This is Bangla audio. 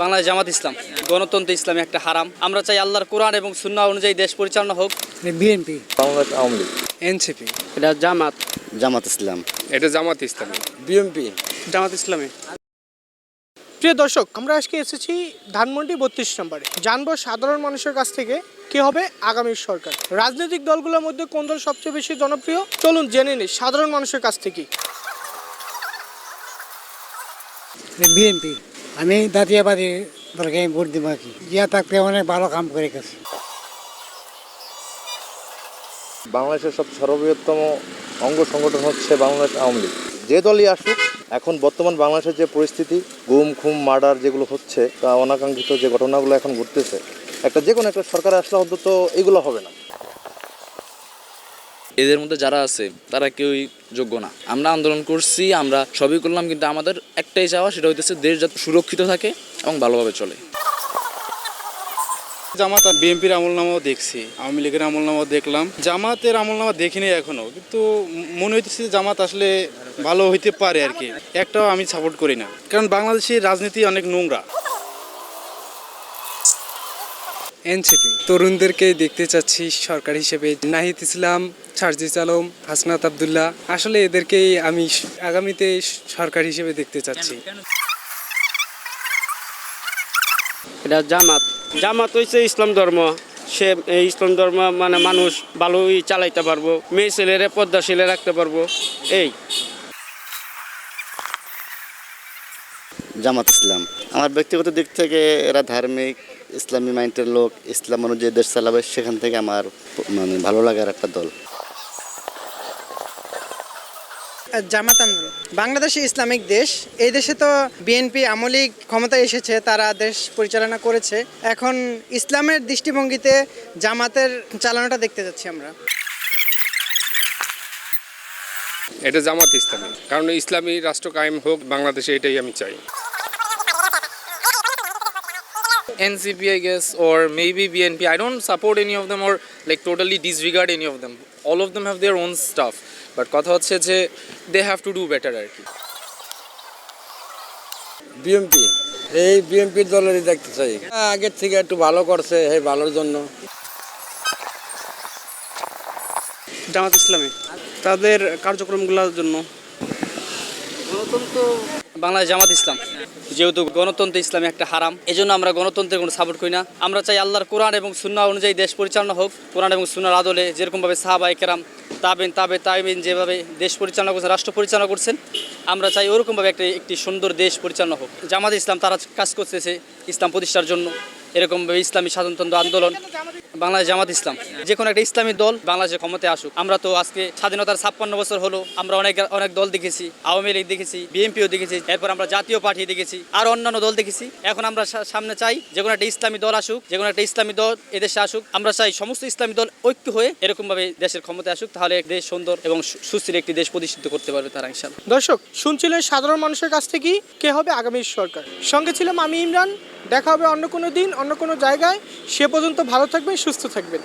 বাংলাদেশ জামাত ইসলাম গণতন্ত্র ইসলামী একটা হারাম। আমরা চাই আল্লাহর কোরআন এবং সুন্নাহ অনুযায়ী দেশ পরিচালনা হোক। বিএনপি। বাংলাদেশ আওয়ামী লীগ। এনসিপি। এটা জামাত। জামাত ইসলাম। এটা জামাত ইসলামী। বিএনপি। জামাত ইসলামী। প্রিয় দর্শক আমরা আজকে এসেছি ধানমন্ডি বত্রিশ নম্বরে। জানব সাধারণ মানুষের কাছ থেকে কে হবে আগামী সরকার। রাজনৈতিক দলগুলোর মধ্যে কোন দল সবচেয়ে বেশি জনপ্রিয়? চলুন জেনে নিই সাধারণ মানুষের কাছ থেকে। বিএনপি। আমি জাতীয়বাদী দলকে ভোট দিব আর কি জিয়া থাকতে অনেক ভালো কাম করে গেছে। বাংলাদেশের সব সর্ববৃহত্তম অঙ্গ সংগঠন হচ্ছে বাংলাদেশ আওয়ামী লীগ। যে দলই আসুক, এখন বর্তমান বাংলাদেশের যে পরিস্থিতি, গুম খুম মার্ডার যেগুলো হচ্ছে, তা অনাকাঙ্ক্ষিত যে ঘটনাগুলো এখন ঘটতেছে, একটা যে কোনো একটা সরকার আসলে অন্তত এগুলো হবে না। এদের মধ্যে যারা আছে, তারা কেউই যোগ্য না। আমরা আন্দোলন করছি, আমরা সবই করলাম, কিন্তু আমাদের একটাই চাওয়া, সেটা হইতেছে দেশ যাতে সুরক্ষিত থাকে এবং ভালোভাবে চলে। জামাত আর বিএনপির আমলনামাও দেখছি, আওয়ামী লীগের আমলনামাও দেখলাম। জামাতের আমলনামা দেখিনি এখনও, কিন্তু মনে হইতেছে জামাত আসলে ভালো হইতে পারে আর কি। একটাও আমি সাপোর্ট করি না। কারণ বাংলাদেশের রাজনীতি অনেক নোংরা। এনসিপি। তরুণদেরকে দেখতে চাচ্ছি সরকার হিসেবে। নাহিদ ইসলাম সারজিস আলম হাসনাত আবদুল্লাহ আসলে এদেরকেই আমি আগামীতে সরকার হিসেবে দেখতে চাচ্ছি। এটা জামাত। জামাত হইছে ইসলাম ধর্ম। সে এই ইসলাম ধর্ম মানে মানুষ ভালোই চালাইতে পারব মেয়ে ছেলেরে পদ্মাশীলে রাখতে পারব এই। জামাত ইসলাম। আমার ব্যক্তিগত দিক থেকে এরা ধার্মিক ইসলামী মাইন্ডের লোক ইসলাম অনুযায়ী দেশ চালাবে সেখান থেকে আমার মানে ভালো লাগার একটা দল। জামাত আন্দোলন। বাংলাদেশ ইসলামিক দেশ। এই দেশে তো বিএনপি আমলিক ক্ষমতায় এসেছে তারা দেশ পরিচালনা করেছে। এখন ইসলামের দৃষ্টিভঙ্গিতে জামাতের চালানোটা দেখতে যাচ্ছি আমরা। এটা জামাত ইসলামী কারণ ইসলামী রাষ্ট্র কায়েম হোক বাংলাদেশে এটাই আমি চাই। NCP, I guess, or maybe BNP. I don't support any of them or like totally disregard any of them. All of them have their own stuff. But কথা হচ্ছে যে they have to do better আর কি বিএমপি এই বিএমপির দলেরই দেখতে চাই আগের থেকে একটু ভালো করছে এই ভালোর জন্য জামাত ইসলামী তাদের কার্যক্রমগুলোর জন্য বাংলাদেশ জামাত ইসলাম যেহেতু গণতন্ত্র ইসলামী একটা হারাম, এজন্য আমরা গণতন্ত্রের কোনো সাপোর্ট করি না। আমরা চাই আল্লাহর কোরআন এবং সুন্নাহ অনুযায়ী দেশ পরিচালনা হোক, কোরআন এবং সুন্নার আদলে যেরকমভাবে সাহাবা কেরাম, তাবেন, তাবে তাইবিন যেভাবে দেশ পরিচালনা করছেন, রাষ্ট্র পরিচালনা করছেন, আমরা চাই ওরকমভাবে একটা, একটি সুন্দর দেশ পরিচালনা হোক। জামাত ইসলাম তারা কাজ করতেছে ইসলাম প্রতিষ্ঠার জন্য। এরকমভাবে ইসলামী স্বাধীনতন্ত্র আন্দোলন বাংলাদেশ জামাত ইসলাম। যে কোনো একটা ইসলামী দল বাংলাদেশের ক্ষমতায় আসুক। আমরা তো আজকে স্বাধীনতার ছাপ্পান্ন বছর হলো। আমরা অনেক অনেক দল দেখেছি। আওয়ামী লীগ দেখেছি, বিএনপিও দেখেছি। এরপর আমরা জাতীয় পার্টি দেখেছি। আর অন্যান্য দল দেখেছি। এখন আমরা সামনে চাই যে কোনো একটা ইসলামী দল আসুক যে কোনো একটা ইসলামী দল এদেশে আসুক। আমরা চাই সমস্ত ইসলামী দল ঐক্য হয়ে এরকমভাবে দেশের ক্ষমতায় আসুক। তাহলে দেশ সুন্দর এবং সুস্থির একটি দেশ প্রতিষ্ঠিত করতে পারবে তারা ইনশাল্লাহ দর্শক, শুনছিলেন সাধারণ মানুষের কাছ থেকেই কে হবে আগামী সরকার। সঙ্গে ছিলাম আমি ইমরান। দেখা হবে অন্য কোনো দিন, অন্য কোনো জায়গায়। সে পর্যন্ত ভালো থাকবেন সুস্থ থাকবেন